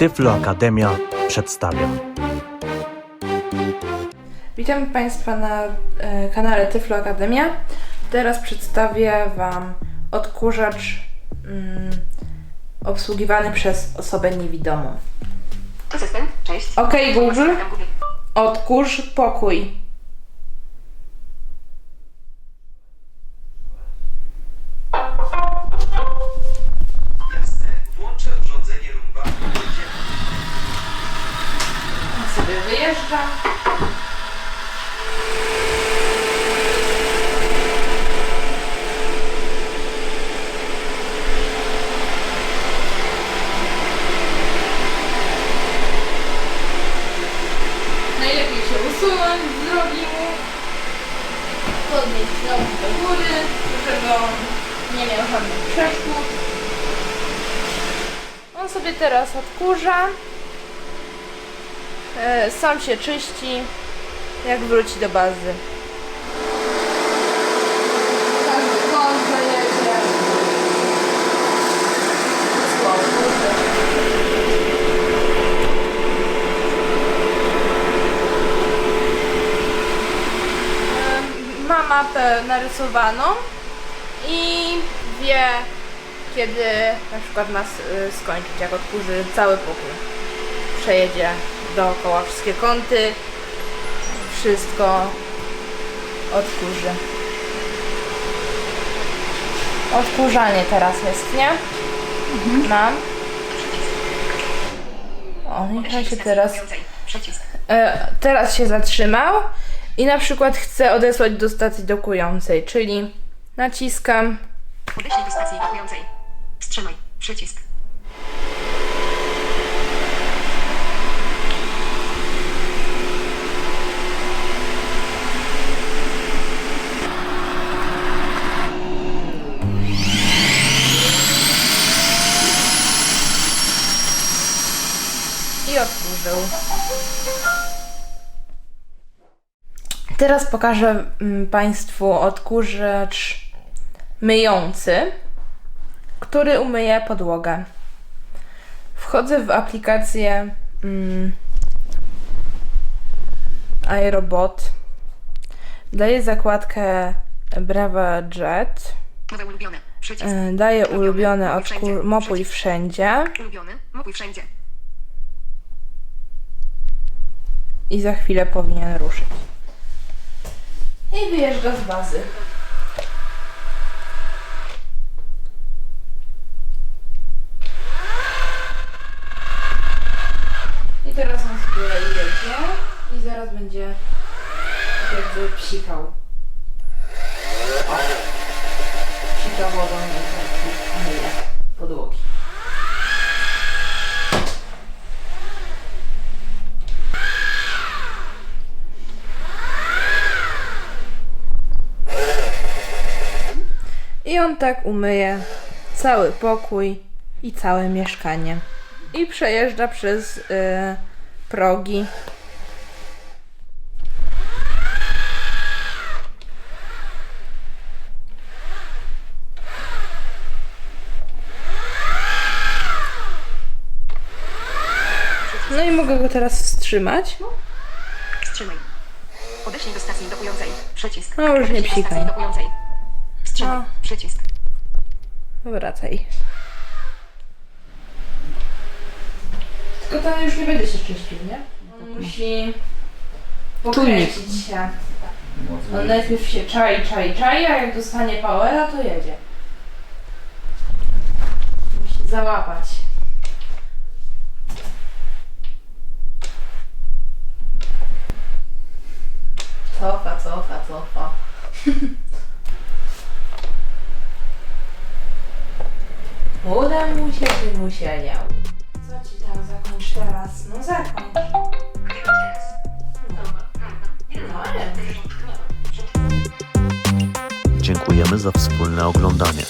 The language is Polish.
Tyflo Akademia przedstawia. Witam Państwa na e, kanale Tyflo Akademia. Teraz przedstawię Wam odkurzacz mm, obsługiwany przez osobę niewidomą. Asystent, cześć. Okej, Google. Witam, Google. Odkurz pokój. Nogi do góry, żeby on nie miał żadnych przeszkód. On sobie teraz odkurza. E, sam się czyści, jak wróci do bazy. Każdy kąt zajedzie. E, Ma mapę narysowaną i wie, kiedy na przykład nas y, skończyć, jak odkurzy cały pokój przejedzie dookoła wszystkie kąty, wszystko odkurzy. Odkurzanie teraz jest, nie? Mam. O, niech się teraz, e, teraz się zatrzymał i na przykład chce odesłać do stacji dokującej, czyli naciskam Odeślij do stacji ewakuującej. Wstrzymaj. Przycisk. i odkurzył. Teraz pokażę mm, Państwu odkurzacz myjący, który umyje podłogę. Wchodzę w aplikację mm, iRobot. Daję zakładkę Brava Jet. Y, Daję ulubione odkur. Mopuj wszędzie. i za chwilę powinien ruszyć. I wyjeżdża z bazy. I teraz on sobie jedzie i zaraz będzie jakby psikał. O. Psika wodą i podłogi. I on tak umyje cały pokój i całe mieszkanie. I przejeżdża przez y, progi. No i mogę go teraz wstrzymać. Wstrzymaj. Odeślij do stacji dokującej. Przycisk. No, już nie Odeślij do psikaj. stacji dokującej. Wstrzymaj. No. Przycisk. Wracaj. Tylko ten już nie będzie się czyścił, nie? On musi pokręcić się. On najpierw się czai, czai, czai, a jak dostanie powera, to jedzie. Musi załapać. Cofa, cofa, cofa. Uda mu się, czy mu się nie uda? Co ci tam zakończ teraz? No zakończ. No ale... Dziękujemy za wspólne oglądanie.